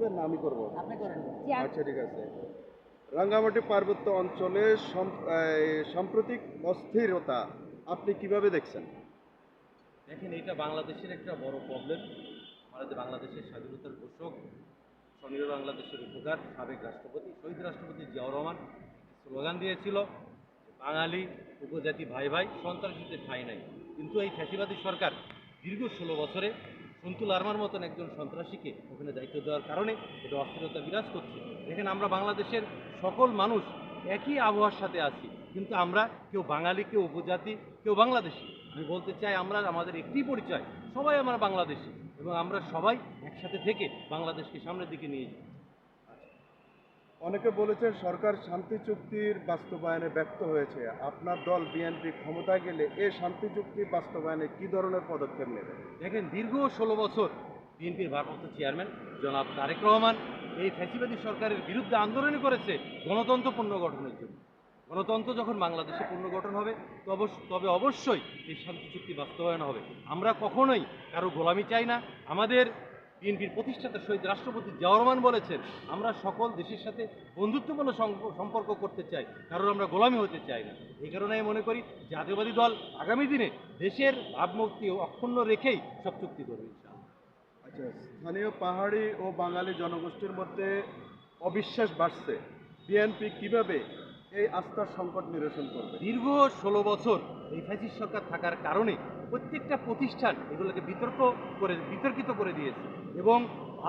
করবেন না আমি করব? আচ্ছা ঠিক আছে। রাঙ্গামাটি পার্বত্য অঞ্চলে সাম্প্রতিক অস্থিরতা আপনি কীভাবে দেখছেন? দেখেন এটা বাংলাদেশের একটা বড় প্রবলেম আমাদের বাংলাদেশের স্বাধীনতার ঘোষক স্বনির বাংলাদেশের উপকার সাবেক রাষ্ট্রপতি শহীদ রাষ্ট্রপতি জিয়াউর রহমান স্লোগান দিয়েছিল বাঙালি উপজাতি ভাই ভাই সন্ত্রাসীদের ঠাঁই নাই। কিন্তু এই ফ্যাসিবাদী সরকার দীর্ঘ ষোলো বছরে সন্তুল লার্মার মতন একজন সন্ত্রাসীকে ওখানে দায়িত্ব দেওয়ার কারণে এটা অস্থিরতা বিরাজ করছে। এখানে আমরা বাংলাদেশের সকল মানুষ একই আবহাওয়ার সাথে আছি, কিন্তু আমরা কেউ বাঙালি, কেউ উপজাতি, কেউ বাংলাদেশি। আমি বলতে চাই, আমরা, আমাদের একটি পরিচয়, সবাই আমরা বাংলাদেশি এবং আমরা সবাই একসাথে থেকে বাংলাদেশকে সামনের দিকে নিয়ে যাই। অনেকে বলেছেন সরকার শান্তি চুক্তির বাস্তবায়নে ব্যর্থ হয়েছে। আপনার দল, বিএনপি ক্ষমতায় গেলে এ শান্তি চুক্তি বাস্তবায়নে কি ধরনের পদক্ষেপ নেবে? দেখেন, দীর্ঘ ষোলো বছর বিএনপির ভারপ্রাপ্ত চেয়ারম্যান জনাব তারেক রহমান এই ফ্যাসিবাদী সরকারের বিরুদ্ধে আন্দোলন করেছে গণতন্ত্র পুনর্গঠনের জন্য। গণতন্ত্র যখন বাংলাদেশে পুনর্গঠন হবে তবে তবে অবশ্যই এই শান্তি চুক্তি বাস্তবায়ন হবে। আমরা কখনোই কারও গোলামি চাই না। আমাদের বিএনপির প্রতিষ্ঠাতা শহীদ রাষ্ট্রপতি জিয়াউর রহমান বলেছেন আমরা সকল দেশের সাথে বন্ধুত্বপূর্ণ সম্পর্ক করতে চাই কারণ আমরা গোলামি হতে চাই না। এই কারণে আমি মনে করি জাতীয়বাদী দল আগামী দিনে দেশের ভাবমূর্তি অক্ষুণ্ণ রেখেই সব চুক্তি করবে আচ্ছা স্থানীয় পাহাড়ি ও বাঙালি জনগোষ্ঠীর মধ্যে অবিশ্বাস বাড়ছে। বিএনপি কীভাবে এই আস্থার সংকট নিরসন করবে? দীর্ঘ ষোলো বছর এই ফ্যাসিস্ট সরকার থাকার কারণে প্রত্যেকটা প্রতিষ্ঠান এগুলোকে বিতর্ক করে, বিতর্কিত করে দিয়েছে। এবং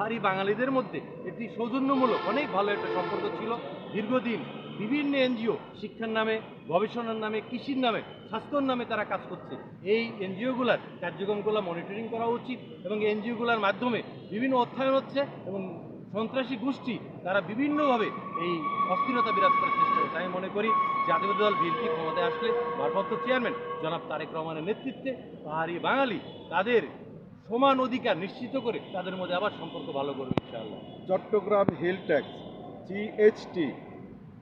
আর এই বাঙালিদের মধ্যে একটি সৌজন্যমূলক, অনেক ভালো একটা সম্পর্ক ছিল। দীর্ঘদিন বিভিন্ন এনজিও শিক্ষার নামে, গবেষণার নামে, কৃষির নামে, স্বাস্থ্যর নামে তারা কাজ করছে। এই এনজিওগুলার কার্যক্রমগুলো মনিটরিং করা উচিত এবং এনজিওগুলোর মাধ্যমে বিভিন্ন অর্থায়ন হচ্ছে এবং সন্ত্রাসী গোষ্ঠী তারা বিভিন্নভাবে এই অস্থিরতা বিরাজ করার চেষ্টা করছে। আমি মনে করি জাতীয় দল বিএনপি ক্ষমতায় আসলে ভারপ্রাপ্ত চেয়ারম্যান জনাব তারেক রহমানের নেতৃত্বে পাহাড়ি বাঙালি তাদের সমান অধিকার নিশ্চিত করে তাদের মধ্যে আবার সম্পর্ক ভালো করবে ইনশাআল্লাহ। চট্টগ্রাম হিল ট্যাক্স জিএইচটি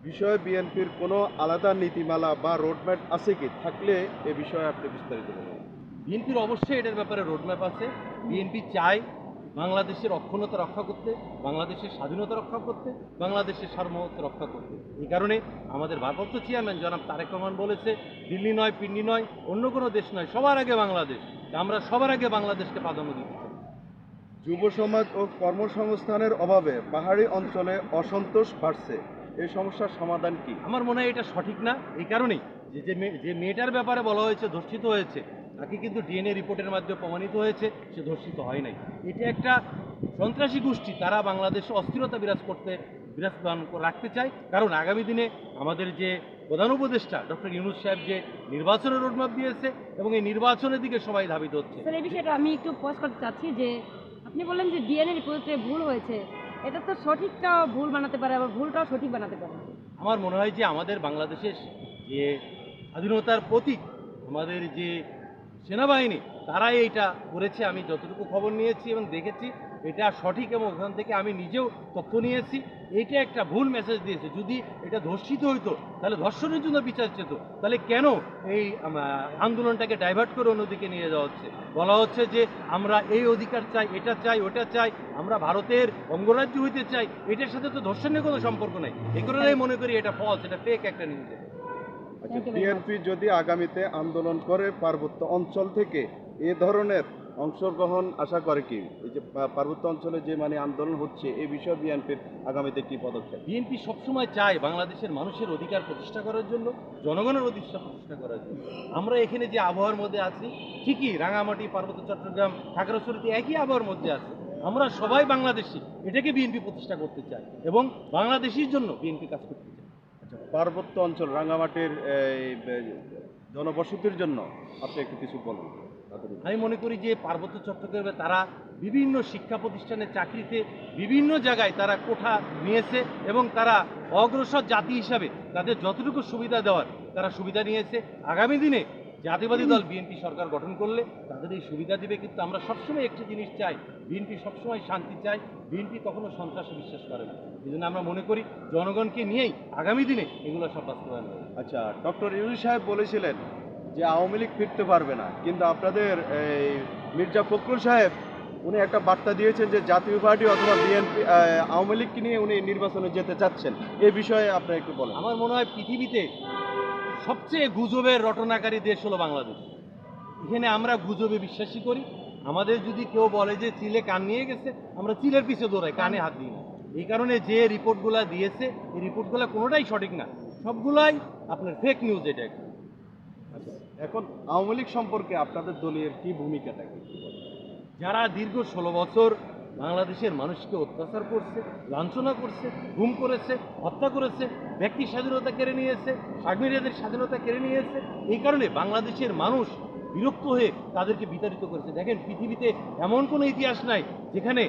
বিষয়ে বিএনপির কোনো আলাদা নীতিমালা বা রোডম্যাপ আছে কি? থাকলে এ বিষয়ে আপনি বিস্তারিত বলুন। বিএনপির অবশ্যই এটার ব্যাপারে রোডম্যাপ আছে। বিএনপি চায় বাংলাদেশের অক্ষুণ্ণতা রক্ষা করতে বাংলাদেশের স্বাধীনতা রক্ষা করতে বাংলাদেশের সার্বভৌমত্ব রক্ষা করতে। এই কারণে আমাদের ভারপ্রাপ্ত চেয়ারম্যান জনাব তারেক রহমান বলেছে দিল্লি নয় পিন্ডি নয় অন্য কোনো দেশ নয় সবার আগে বাংলাদেশ। আমরা সবার আগে বাংলাদেশকে প্রাধান্য দিতে চাই। যুব সমাজ ও কর্মসংস্থানের অভাবে পাহাড়ি অঞ্চলে অসন্তোষ বাড়ছে। এই সমস্যার সমাধান কি? আমার মনে হয় এটা সঠিক না এই কারণেই। যে যে মেয়ে- যে মেয়েটার ব্যাপারে বলা হয়েছে ধর্ষিত হয়েছে তাকে কিন্তু ডিএনএ রিপোর্টের মাধ্যমে প্রমাণিত হয়েছে সে ধর্ষিত হয় নাই। এটা একটা সন্ত্রাসী গোষ্ঠী তারা বাংলাদেশে অস্থিরতা বিরাজ করতে বিরাজমান করে রাখতে চায়। কারণ আগামী দিনে আমাদের যে প্রধান উপদেষ্টা ডক্টর ইউনুস সাহেব যে নির্বাচনের রোডম্যাপ দিয়েছে এবং এই নির্বাচনের দিকে সবাই ধাবিত হচ্ছে। স্যার এই বিষয়টা আমি একটু পোস্ট করতে চাচ্ছি যে আপনি বললেন যে ডিএনএ রিপোর্টে ভুল হয়েছে এটা তো সঠিকটাও ভুল বানাতে পারে আবার ভুলটাও সঠিক বানাতে পারে। আমার মনে হয় যে আমাদের বাংলাদেশের যে স্বাধীনতার প্রতীক আমাদের যে সেনাবাহিনী, তারাই এইটা করেছে। আমি যতটুকু খবর নিয়েছি এবং দেখেছি, এটা সঠিক এবং ওখান থেকে আমি নিজেও তথ্য নিয়েছি। এটা একটা ভুল মেসেজ দিয়েছে। যদি এটা ধর্ষিত হইতো, তাহলে ধর্ষণের জন্য বিচার চেত। তাহলে কেন এই আন্দোলনটাকে ডাইভার্ট করে অন্যদিকে নিয়ে যাওয়া হচ্ছে? বলা হচ্ছে যে, আমরা এই অধিকার চাই, এটা চাই, ওটা চাই, আমরা ভারতের অঙ্গরাজ্য হইতে চাই। এটার সাথে তো ধর্ষণের কোনো সম্পর্ক নাই। কারণেই মনে করি এটা ফলস এটা ফেক একটা নিউজ বিএনপি যদি আগামীতে আন্দোলন করে পার্বত্য অঞ্চল থেকে এ ধরনের অংশগ্রহণ আশা করে কি? এই যে পার্বত্য অঞ্চলে যে মানে আন্দোলন হচ্ছে এই বিষয়ে বিএনপির আগামীতে কি পদক্ষেপ? বিএনপি সবসময় চায় বাংলাদেশের মানুষের অধিকার প্রতিষ্ঠা করার জন্য জনগণের অধিকার প্রতিষ্ঠা করার জন্য। আমরা এখানে যে আবহাওয়ার মধ্যে আছি ঠিকই রাঙামাটি পার্বত্য চট্টগ্রাম খাগড়াছড়িতে একই আবহাওয়ার মধ্যে আছে। আমরা সবাই বাংলাদেশি এটাকে বিএনপি প্রতিষ্ঠা করতে চাই এবং বাংলাদেশির জন্য বিএনপি কাজ করতে আচ্ছা পার্বত্য অঞ্চল, রাঙ্গামাটির জনবসতির জন্য আপনি একটু কিছু বলুন। আমি মনে করি যে পার্বত্য চট্টগ্রামে তারা বিভিন্ন শিক্ষা প্রতিষ্ঠানে চাকরিতে বিভিন্ন জায়গায় তারা কোঠা নিয়েছে এবং তারা অগ্রসর জাতি হিসাবে তাদের যতটুকু সুবিধা দেওয়ার তারা সুবিধা নিয়েছে। আগামী দিনে জাতীয়বাদী দল বিএনপি সরকার গঠন করলে তাদের এই সুবিধা দিবে। কিন্তু আমরা সবসময় একটি জিনিস চাই বিএনপি সবসময় শান্তি চাই বিএনপি কখনো সন্ত্রাসে বিশ্বাস করে না। এই জন্য আমরা মনে করি জনগণকে নিয়েই আগামী দিনে এগুলো সব বাস্তবায়ন হবে। আচ্ছা ডক্টর ইউনুস সাহেব বলেছিলেন যে আওয়ামী লীগ ফিরতে পারবে না। কিন্তু আপনাদের এই মির্জা ফখরুল সাহেব উনি একটা বার্তা দিয়েছেন যে জাতীয় পার্টি অথবা বিএনপি আওয়ামী লীগকে নিয়ে উনি নির্বাচনে যেতে চাচ্ছেন। এ বিষয়ে আপনি একটু বলেন। আমার মনে হয় পৃথিবীতে সবচেয়ে গুজবের রটনাকারী দেশ হলো বাংলাদেশ। এখানে আমরা গুজবে বিশ্বাসী করি। আমাদের যদি কেউ বলে যে চিলে কান নিয়ে গেছে আমরা চিলের পিছে দৌড়াই কানে হাত দিই না। এই কারণে যে রিপোর্টগুলো দিয়েছে এই রিপোর্টগুলো কোনোটাই সঠিক না। সবগুলাই আপনার ফেক নিউজ এটা আচ্ছা, এখন আওয়ামী লীগ সম্পর্কে আপনাদের দলীয় কি ভূমিকা থাকে যারা দীর্ঘ ষোলো বছর বাংলাদেশের মানুষকে অত্যাচার করছে, লাঞ্ছনা করছে, গুম করেছে, হত্যা করেছে, ব্যক্তি স্বাধীনতা কেড়ে নিয়েছে স্বাধীনতাদের স্বাধীনতা কেড়ে নিয়েছে। এই কারণে বাংলাদেশের মানুষ বিরক্ত হয়ে তাদেরকে বিতাড়িত করেছে। দেখেন, পৃথিবীতে এমন কোনো ইতিহাস নাই যেখানে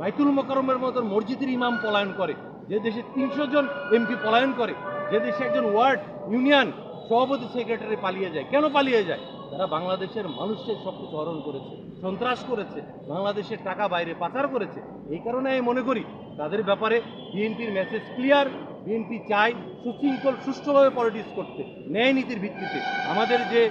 বাইতুল মোকারমের মতো মসজিদের ইমাম পলায়ন করে, যে দেশে তিনশো জন এমপি পলায়ন করে, যে দেশে একজন ওয়ার্ড ইউনিয়ন সভাপতি সেক্রেটারি পালিয়ে যায়। কেন পালিয়ে যায়? তারা বাংলাদেশের মানুষের সব কিছু হরণ করেছে, সন্ত্রাস করেছে, বাংলাদেশের টাকা বাইরে পাচার করেছে। এই কারণে আমি মনে করি, তাদের ব্যাপারে বিএনপির মেসেজ ক্লিয়ার বিএনপি চায় সুশৃঙ্খল, সুষ্ঠুভাবে পলিটিক্স করতে, ন্যায় নীতির ভিত্তিতে। আমাদের যে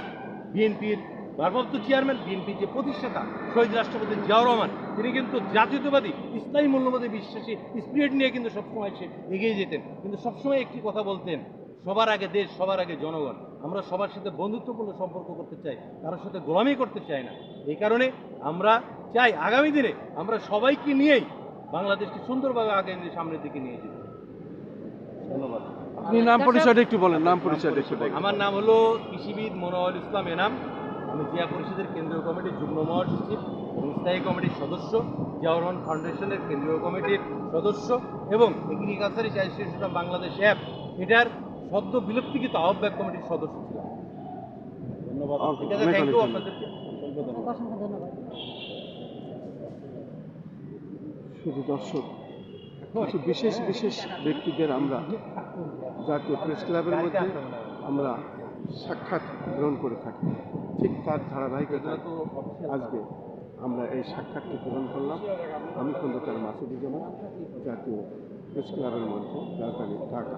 বিএনপির ভারপ্রাপ্ত চেয়ারম্যান বিএনপির যে প্রতিষ্ঠাতা, শহীদ রাষ্ট্রপতি জিয়াউর রহমান, তিনি কিন্তু জাতীয়তাবাদী, ইসলামী মূল্যবোধে বিশ্বাসী স্পিরিট নিয়ে কিন্তু সবসময় সে এগিয়ে যেতেন। কিন্তু সবসময় একটি কথা বলতেন, সবার আগে দেশ, সবার আগে জনগণ। আমরা সবার সাথে বন্ধুত্বপূর্ণ সম্পর্ক করতে চাই কারোর সাথে গোলামি করতে চাই না। এই কারণে আমরা চাই আগামী দিনে আমরা সবাইকে নিয়েই বাংলাদেশকে সুন্দরভাবে আগে নিয়ে সামনের দিকে নিয়ে যেতে। ধন্যবাদ। আপনি নাম পরিচয়টা একটু বলেন নাম পরিচয়টা একটু আমার নাম হলো কৃষিবিদ মনোয়ার ইসলাম এনাম। আমি জিয়া পরিষদের কেন্দ্রীয় কমিটির যুগ্ম মহাসচিব এবং স্থায়ী কমিটির সদস্য জিয়াউর রহমান ফাউন্ডেশনের কেন্দ্রীয় কমিটির সদস্য এবং এগ্রিকালচার অ্যাসোসিয়েশন অফ বাংলাদেশ অ্যাপ এটার সদ্য বিলুপ্তিকৃত আহ্বায়ক কমিটির সদস্য ছিলাম ধন্যবাদ। ঠিক থ্যাংক ইউ আপনাদেরকে। অসংখ্য ধন্যবাদ। শুধু দর্শক কিছু বিশেষ বিশেষ ব্যক্তিদের আমরা জাতীয় প্রেস ক্লাবের মধ্যে আমরা সাক্ষাৎ গ্রহণ করে থাকি। ঠিক তার ধারাবাহিকতা আজকে আমরা এই সাক্ষাৎটি গ্রহণ করলাম। আমি খন্দকার মাসুদুজ্জামান জাতীয় প্রেস ক্লাবের মধ্যে রাজধানী ঢাকা।